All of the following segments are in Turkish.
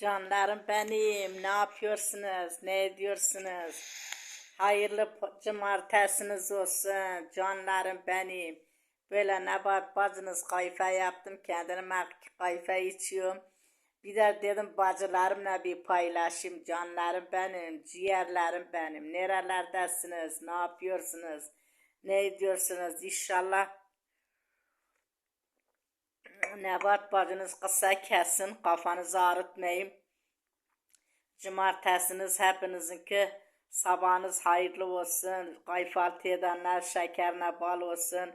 Canlarım benim, ne yapıyorsunuz, ne ediyorsunuz? Hayırlı cumartesiniz olsun, canlarım benim. Böyle nebat bacınız kayfa yaptım, kendime kayfa içiyorum. Bir de dedim bacılarımla bir paylaşayım, canlarım benim, ciğerlerim benim. Nerelerdesiniz, ne yapıyorsunuz, ne ediyorsunuz? İnşallah Nebat bacınız kısa kesin, kafanızı ağrıtmayın. Cumartesiniz hepinizinki sabahınız hayırlı olsun. Kayfaltı edenler şekerine bal olsun.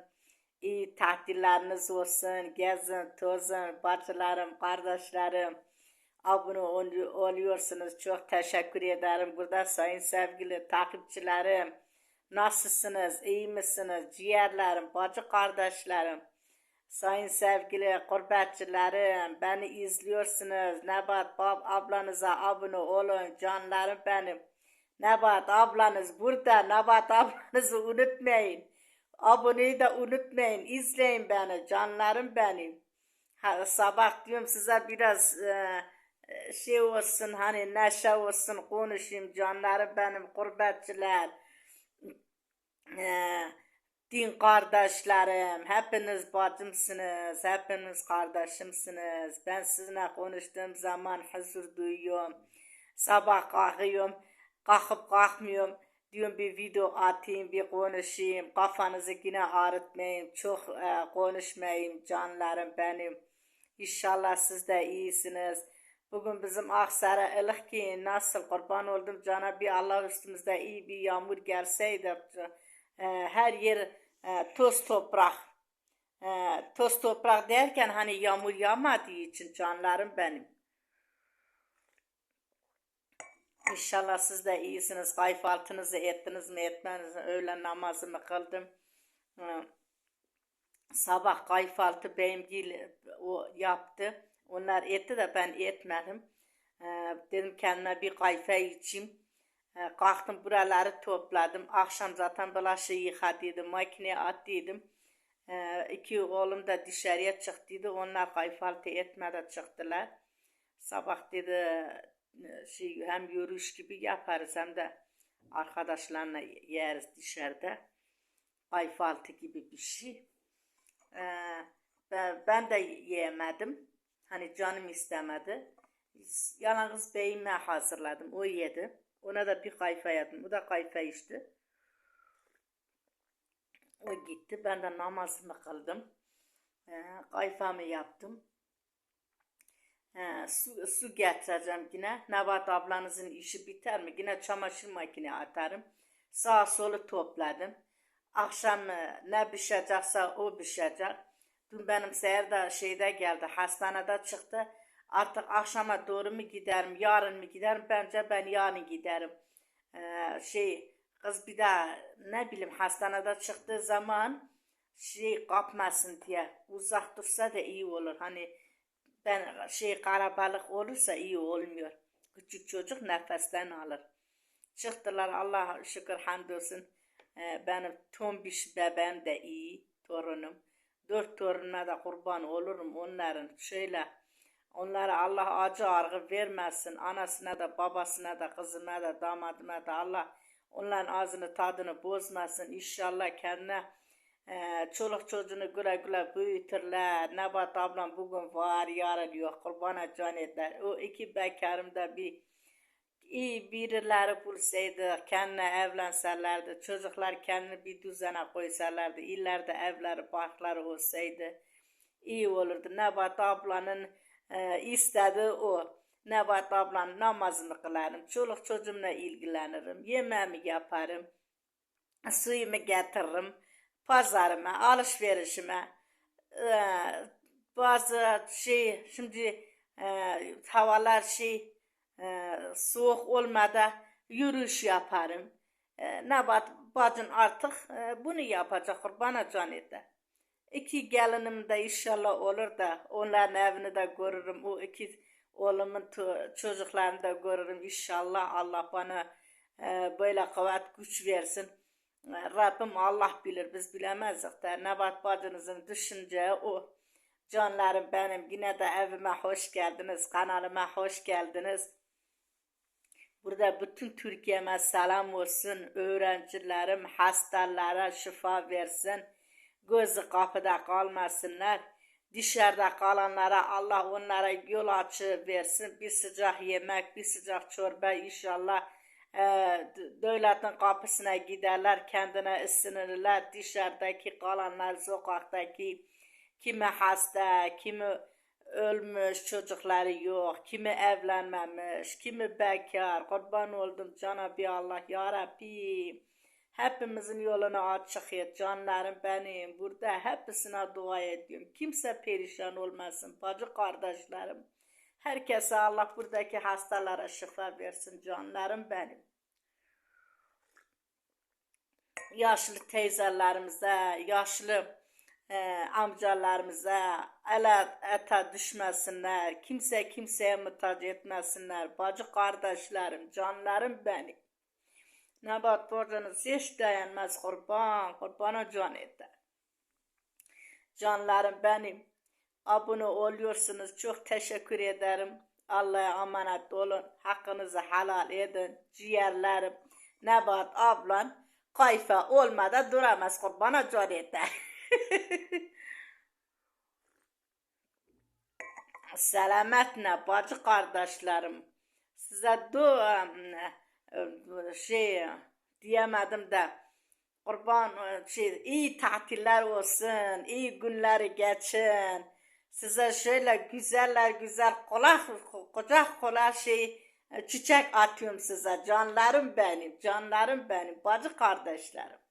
İyi tatilleriniz olsun. Gezin, tozun, bacılarım, kardeşlerim. Abone ol- oluyorsunuz. Çok teşekkür ederim. Burada sayın sevgili takipçilerim. Nasılsınız? İyi misiniz? Ciğerlerim, bacı kardeşlerim. Sayın sevgili gurbetçilerim, beni izliyorsunuz. Nebat Bab ablanıza abone olun, canlarım benim. Nebat ablanız burada, Nebat ablanızı unutmayın. Aboneyi de unutmayın, izleyin beni, canlarım benim. Ha, sabah diyorum size biraz e, e, şey olsun, hani neşe olsun, konuşayım canlarım benim, gurbetçiler. Ee, din kardeşlerim, hepiniz bacımsınız, hepiniz kardeşimsiniz. Ben sizinle konuştuğum zaman huzur duyuyorum. Sabah kalkıyorum, kalkıp kalkmıyorum. Diyorum bir video atayım, bir konuşayım. Kafanızı yine ağrıtmayın, çok e, konuşmayayım canlarım benim. İnşallah siz de iyisiniz. Bugün bizim Aksarı ılık ki nasıl kurban oldum cana bir Allah üstümüzde iyi bir yağmur gelseydi e, her yer e, toz toprak. E, toz toprak derken hani yağmur yağmadığı için canlarım benim. İnşallah siz de iyisiniz. Kayfaltınızı ettiniz mi etmeniz mi? Öğlen namazımı kıldım. E, sabah kayfaltı beymgil o yaptı. Onlar etti de ben etmedim. Ee, dedim kendime bir kayfa içeyim. Kalktım buraları topladım. Akşam zaten bulaşığı yıkadıydım. Makineye attıydım. Ee, iki oğlum da dışarıya çıktıydı. Onlar kayfaltı etmeden çıktılar. Sabah dedi e, şey, hem yürüyüş gibi yaparız hem de arkadaşlarla yeriz dışarıda. Kayfaltı gibi bir şey. Ben de yemedim. Hani canım istemedi. Yalnız beyime hazırladım. O yedi. Ona da bir kayfa yedim. O da kayfa içti. O gitti. Ben de namazımı kıldım. Ee, kayfamı yaptım. Ee, su, su getireceğim yine. Nebat ablanızın işi biter mi? Yine çamaşır makine atarım. Sağ solu topladım. Akşam e, ne pişecekse o pişecek. Dün benim seher de şeyde geldi, hastanede çıktı. Artık akşama doğru mu giderim, yarın mı giderim? Bence ben yarın giderim. Ee, şey, kız bir daha ne bileyim hastanede çıktığı zaman şey kapmasın diye uzak dursa da iyi olur. Hani ben şey karabalık olursa iyi olmuyor. Küçük çocuk nefesten alır. Çıktılar Allah şükür hamdolsun. Ee, benim tombiş bebeğim de iyi torunum. Dört torunuma da kurban olurum onların. Şöyle onlara Allah acı argı vermesin. Anasına da babasına da kızına da damadına da Allah onların ağzını tadını bozmasın. İnşallah kendine e, çoluk çocuğunu güle güle büyütürler. Nebat ablam bugün var yarın yok. Kurbana can eder. O iki bekarım da bir iyi birileri bulsaydı, kendine evlenselerdi, çocuklar kendini bir düzene koysalardı, illerde evleri, barkları olsaydı iyi olurdu. Nebat ablanın e, istediği o. Nebat ablanın namazını kılarım, çoluk çocuğumla ilgilenirim, yemeğimi yaparım, suyumu getiririm, pazarıma, alışverişime, e, bazı şey, şimdi e, havalar şey, e, soğuk olmadan yürüyüş yaparım. E, Nebat bacın artık e, bunu yapacak bana can eder. İki gelinim de inşallah olur da onların evini de görürüm. O iki oğlumun çocuklarını da görürüm. İnşallah Allah bana e, böyle kuvvet güç versin. E, Rabbim Allah bilir biz bilemezdik de Nebat bacınızın düşüneceği o. Canlarım benim yine de evime hoş geldiniz. Kanalıma hoş geldiniz. Burada bütün Türkiye'me selam olsun. Öğrencilerim, hastalara şifa versin. Gözü kapıda kalmasınlar. Dışarıda kalanlara Allah onlara yol açı versin. Bir sıcak yemek, bir sıcak çorba inşallah e, devletin kapısına giderler, kendine ısınırlar. Dışarıdaki kalanlar, sokaktaki kimi hasta, kimi ölmüş, çocukları yok, kimi evlenmemiş, kimi bekar. Kurban oldum Cenab-ı Allah ya. Hepimizin yolunu açık et canlarım benim. Burada hepsine dua ediyorum. Kimse perişan olmasın bacı kardeşlerim. Herkese Allah buradaki hastalara şifa versin canlarım benim. Yaşlı teyzelerimize, yaşlı e, amcalarımıza ele ete düşmesinler. Kimse kimseye muhtaç etmesinler. Bacı kardeşlerim, canlarım benim. Nebat borcunuz hiç dayanmaz kurban, kurbana can eder. Canlarım benim. Abone oluyorsunuz. Çok teşekkür ederim. Allah'a emanet olun. Hakkınızı helal edin. Ciğerlerim. Nebat ablan kayfa olmadan duramaz. Kurbana can eder. Selametle bacı kardeşlerim. Size dua şey diyemedim de kurban şey iyi tatiller olsun, iyi günleri geçin. Size şöyle güzeller güzel kulak kucak kulak şey çiçek atıyorum size canlarım benim, canlarım benim, bacı kardeşlerim.